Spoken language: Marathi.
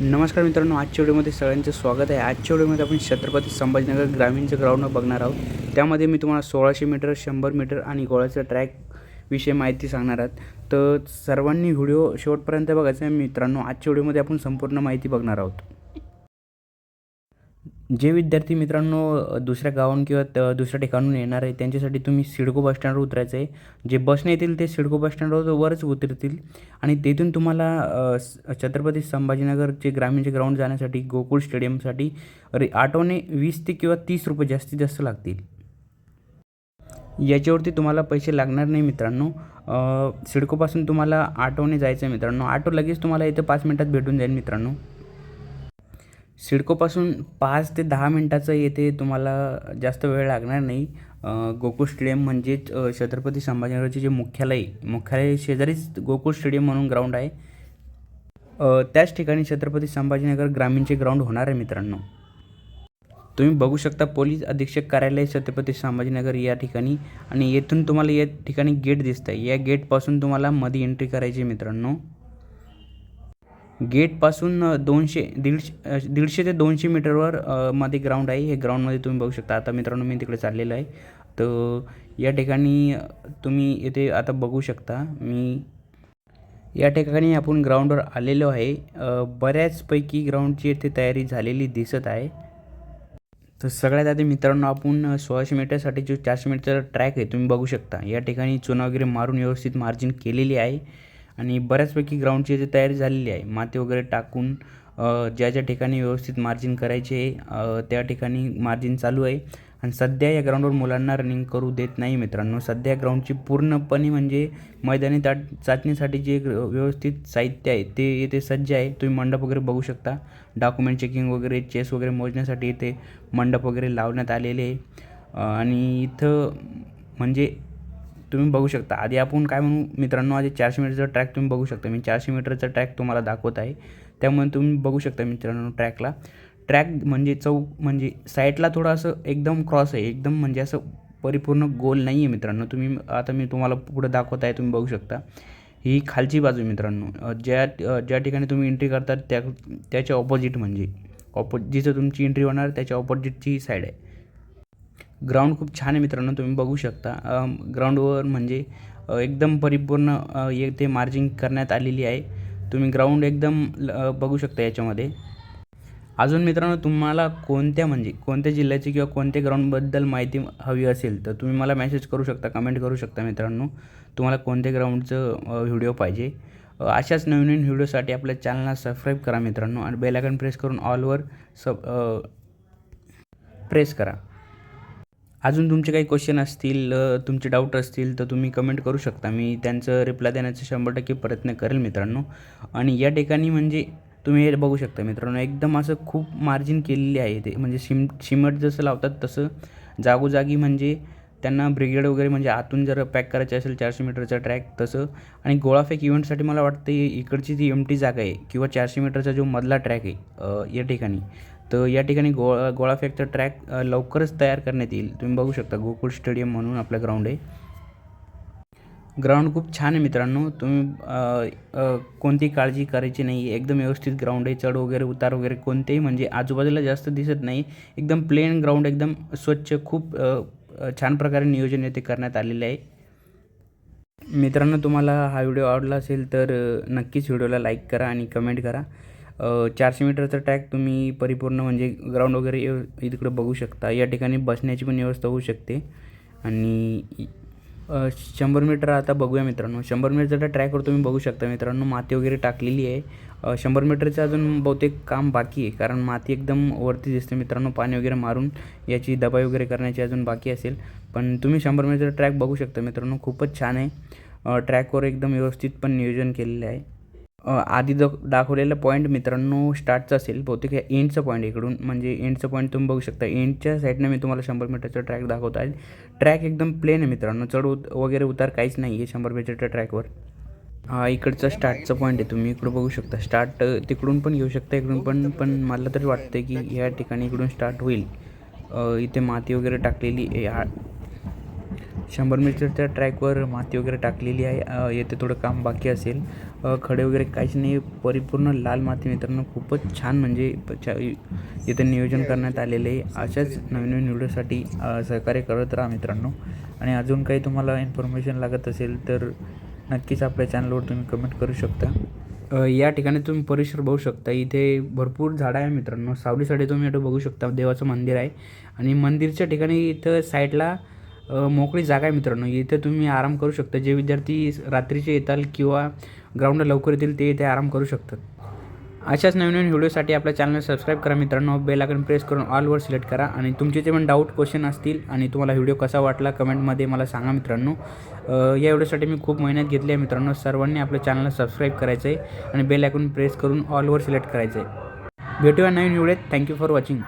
नमस्कार मित्रांनो आजच्या व्हिडिओमध्ये सगळ्यांचं स्वागत आहे. आजच्या व्हिडिओमध्ये आपण छत्रपती संभाजीनगर ग्रामीणचं ग्राउंड बघणार आहोत त्यामध्ये मी तुम्हाला सोळाशे मीटर शंभर मीटर आणि गोळ्याचा ट्रॅक विषयी माहिती सांगणार आहात. तर सर्वांनी व्हिडिओ शेवटपर्यंत बघायचा आहे. मित्रांनो आजच्या व्हिडिओमध्ये आपण संपूर्ण माहिती बघणार आहोत. जे विद्यार्थी मित्रांनो दुसऱ्या गावाहून किंवा त- दुसऱ्या ठिकाणून येणार आहे त्यांच्यासाठी तुम्ही सिडको बस स्टँडवर उतरायचं आहे जे बसने येतील ते सिडको बस स्टँडवर वरच उतरतील. आणि तेथून तुम्हाला स- छत्रपती संभाजीनगरचे ग्रामीणचे ग्राउंड जाण्यासाठी गोकुळ स्टेडियमसाठी रे ऑटोने वीस ते किंवा तीस रुपये जास्तीत जास्त लागतील. याच्यावरती तुम्हाला पैसे लागणार नाही मित्रांनो. सिडकोपासून तुम्हाला आटोने जायचं आहे मित्रांनो. आटो लगेच तुम्हाला इथं पाच मिनटात भेटून जाईल मित्रांनो. सिडकोपासून पाच ते दहा मिनटाचं येथे तुम्हाला जास्त वेळ लागणार नाही. गोकुळ स्टेडियम म्हणजेच छत्रपती संभाजीनगरचे जे मुख्यालय मुख्यालय शेजारीच गोकुळ स्टेडियम म्हणून ग्राउंड आहे. त्याच ठिकाणी छत्रपती संभाजीनगर ग्रामीणचे ग्राउंड होणार आहे मित्रांनो. तुम्ही बघू शकता पोलीस अधीक्षक कार्यालय छत्रपती संभाजीनगर या ठिकाणी आणि येथून तुम्हाला या ठिकाणी गेट दिसतं आहे या गेटपासून तुम्हाला मध्ये एंट्री करायची मित्रांनो. गेटपासून दोनशे दीडशे दीडशे ते दोनशे मीटरवर मध्ये ग्राउंड आहे. हे ग्राउंडमध्ये तुम्ही बघू शकता. आता मित्रांनो मी तिकडे चाललेलो आहे. तर या ठिकाणी तुम्ही इथे आता बघू शकता. मी या ठिकाणी आपण ग्राउंडवर आलेलो आहे. बऱ्याचपैकी ग्राउंडची इथे तयारी झालेली दिसत आहे. तर सगळ्यात आधी मित्रांनो आपण सोळाशे मीटरसाठी जो चारशे मीटरचा ट्रॅक आहे. तुम्ही बघू शकता. या ठिकाणी चुना वगैरे मारून व्यवस्थित मार्जिन केलेली आहे. आणि बऱ्याचपैकी ग्राउंडची जी तयारी झालेली आहे माती वगैरे टाकून ज्या ज्या ठिकाणी व्यवस्थित मार्जिन करायचे आहे, त्या ठिकाणी मार्जिन चालू आहे. आणि सध्या या ग्राउंडवर मुलांना रनिंग करू देत नाही मित्रांनो. सध्या ग्राउंडची पूर्णपणे म्हणजे मैदानी ताट चाचणीसाठी जे व्यवस्थित साहित्य आहे ते येथे सज्ज आहे. तुम्ही मंडप वगैरे बघू शकता. डॉक्युमेंट चेकिंग वगैरे चेस वगैरे मोजण्यासाठी इथे मंडप वगैरे लावण्यात आलेले आहे. आणि इथं म्हणजे तुम्ही बघू शकता. आधी आपण काय म्हणू मित्रांनो आधी चारशे मीटरचा ट्रॅक तुम्ही बघू शकता. मी चारशे मीटरचा ट्रॅक तुम्हाला दाखवत आहे. त्यामुळे तुम्ही बघू शकता मित्रांनो ट्रॅकला ट्रॅक म्हणजे चौक म्हणजे साईडला थोडं असं एकदम क्रॉस आहे. एकदम म्हणजे असं परिपूर्ण गोल नाही आहे मित्रांनो. तुम्ही आता मी तुम्हाला पुढे दाखवत आहे तुम्ही बघू शकता. ही खालची बाजू आहे मित्रांनो. ज्या ज्या ठिकाणी तुम्ही एंट्री करतात त्या त्याच्या ऑपोजिट म्हणजे. ऑपो जिथं तुमची एंट्री होणार त्याच्या ऑपोजिटची साईड आहे. ग्राउंड खूप छान आहे मित्रांनो तुम्ही बघू शकता. ग्राउंडवर म्हणजे एकदम परिपूर्ण येथे मार्जिंग करण्यात आलेली आहे. तुम्ही ग्राउंड एकदम ल- बघू शकता याच्यामध्ये. अजून मित्रांनो तुम्हाला कोणत्या म्हणजे कोणत्या जिल्ह्याची किंवा कोणत्या ग्राउंडबद्दल माहिती हवी असेल तर तुम्ही मला मेसेज करू शकता कमेंट करू शकता मित्रांनो. तुम्हाला कोणत्या ग्राउंडचं व्हिडिओ पाहिजे. अशाच नवीन नवीन व्हिडिओसाठी आपल्या चॅनलला सबस्क्राईब करा मित्रांनो आणि बेल प्रेस करून ऑलवर सब प्रेस करा. अजून तुमचे काही क्वेश्चन असतील तुमचे डाऊट असतील तर तुम्ही कमेंट करू शकता. मी त्यांचं रिप्लाय देण्याचा शंभर टक्के प्रयत्न करेल मित्रांनो. आणि या ठिकाणी म्हणजे तुम्ही हे बघू शकता मित्रांनो एकदम असं खूप मार्जिन केलेली आहे ते. म्हणजे सिम सिमट जसं लावतात तसं जागोजागी म्हणजे त्यांना ब्रिगेड वगैरे म्हणजे आतून जर पॅक करायचे असेल चारशे मीटरचा ट्रॅक तसं. आणि गोळाफेक इव्हेंटसाठी मला वाटतं इकडची जी एम टी जागा आहे किंवा चारशे मीटरचा जो मधला ट्रॅक आहे या ठिकाणी तर या ठिकाणी गोळा फेकचा ट्रॅक लवकरच तयार करण्यात येईल. तुम्ही बघू शकता गोकुळ स्टेडियम म्हणून आपलं ग्राउंड आहे. ग्राउंड खूप छान आहे मित्रांनो. तुम्ही कोणती काळजी करायची नाही. एकदम व्यवस्थित ग्राउंड आहे. चढ वगैरे उतार वगैरे कोणतेही म्हणजे आजूबाजूला जास्त दिसत नाही. एकदम प्लेन ग्राउंड एकदम स्वच्छ खूप छान प्रकारे नियोजन येथे करण्यात आलेले आहे. मित्रांनो तुम्हाला हा व्हिडिओ आवडला असेल तर नक्कीच व्हिडिओला लाईक करा आणि कमेंट करा. चारशे मीटरचा ट्रॅक तुम्ही परिपूर्ण म्हणजे ग्राउंड वगैरे इकडं बघू शकता. या ठिकाणी बसण्याची पण व्यवस्था होऊ शकते. आणि शंभर मीटर आता बघूया मित्रांनो. शंभर मीटरचा ट्रॅकवर तुम्ही बघू शकता मित्रांनो. माती वगैरे टाकलेली आहे. शंभर मीटरचं अजून बहुतेक काम बाकी आहे. कारण माती एकदम वरती दिसते मित्रांनो पाणी वगैरे मारून. याची दबाई वगैरे करण्याची अजून बाकी असेल. पण तुम्ही शंभर मीटरचा ट्रॅक बघू शकता मित्रांनो. खूपच छान आहे. ट्रॅकवर एकदम व्यवस्थित पण नियोजन केलेलं आहे. आधी जो दाखवलेला पॉईंट मित्रांनो स्टार्टचा असेल. बहुतेक हे एंडचा पॉईंट इकडून. म्हणजे एंडचा पॉईंट तुम्ही बघू शकता. एंडच्या साईडनं मी तुम्हाला शंभर मीटरचा ट्रॅक दाखवत. आहे ट्रॅक एकदम प्लेन आहे मित्रांनो. चढ उत वगैरे उतार काहीच नाही आहे शंभर मीटरच्या ट्रॅकवर हा इकडचा स्टार्टचा पॉईंट आहे. तुम्ही इकडं बघू शकता. स्टार्ट तिकडून पण घेऊ शकता इकडून पण. पण मला तरी वाटतं की ह्या ठिकाणी इकडून स्टार्ट होईल. इथे माती वगैरे टाकलेली हा शंभर मीटरच्या ट्रॅकवर माती वगैरे टाकलेली आहे. येथे थोडं काम बाकी असेल. खडे वगैरे काहीच नाही. परिपूर्ण लाल माती मित्रांनो खूपच छान म्हणजे येथे नियोजन करण्यात आलेले आहे. अशाच नवीन नवीन व्हिडिओसाठी सहकार्य करत राहा मित्रांनो. आणि अजून काही तुम्हाला इन्फॉर्मेशन लागत असेल तर नक्कीच आपल्या चॅनलवर तुम्ही कमेंट करू शकता. या ठिकाणी तुम्ही परिसर बघू शकता. इथे भरपूर झाडं आहे मित्रांनो. सावलीसाठी तुम्ही इथं बघू शकता. देवाचं मंदिर आहे. आणि मंदिरच्या ठिकाणी इथं साईडला मोकळी जागा आहे मित्रांनो. इथे तुम्ही आराम करू शकता. जे विद्यार्थी रात्रीचे येताल किंवा ग्राउंडला लवकर येतील ते इथे आराम करू शकतात. अशाच नवीन नवीन व्हिडिओसाठी आपल्या चॅनल सबस्क्राईब करा मित्रांनो. बेल आयकॉन प्रेस करून ऑलवर सिलेक्ट करा. आणि तुमचे जे पण डाऊट क्वेश्चन असतील आणि तुम्हाला व्हिडिओ कसा वाटला कमेंटमध्ये मला सांगा मित्रांनो. या व्हिडिओसाठी मी खूप मेहनत घेतली आहे मित्रांनो. सर्वांनी आपल्या चॅनलला सबस्क्राईब करायचं आहे आणि बेल आयकॉन प्रेस करून ऑलवर सिलेक्ट करायचं आहे भेटूया नवीन व्हिडिओत. Thank you for watching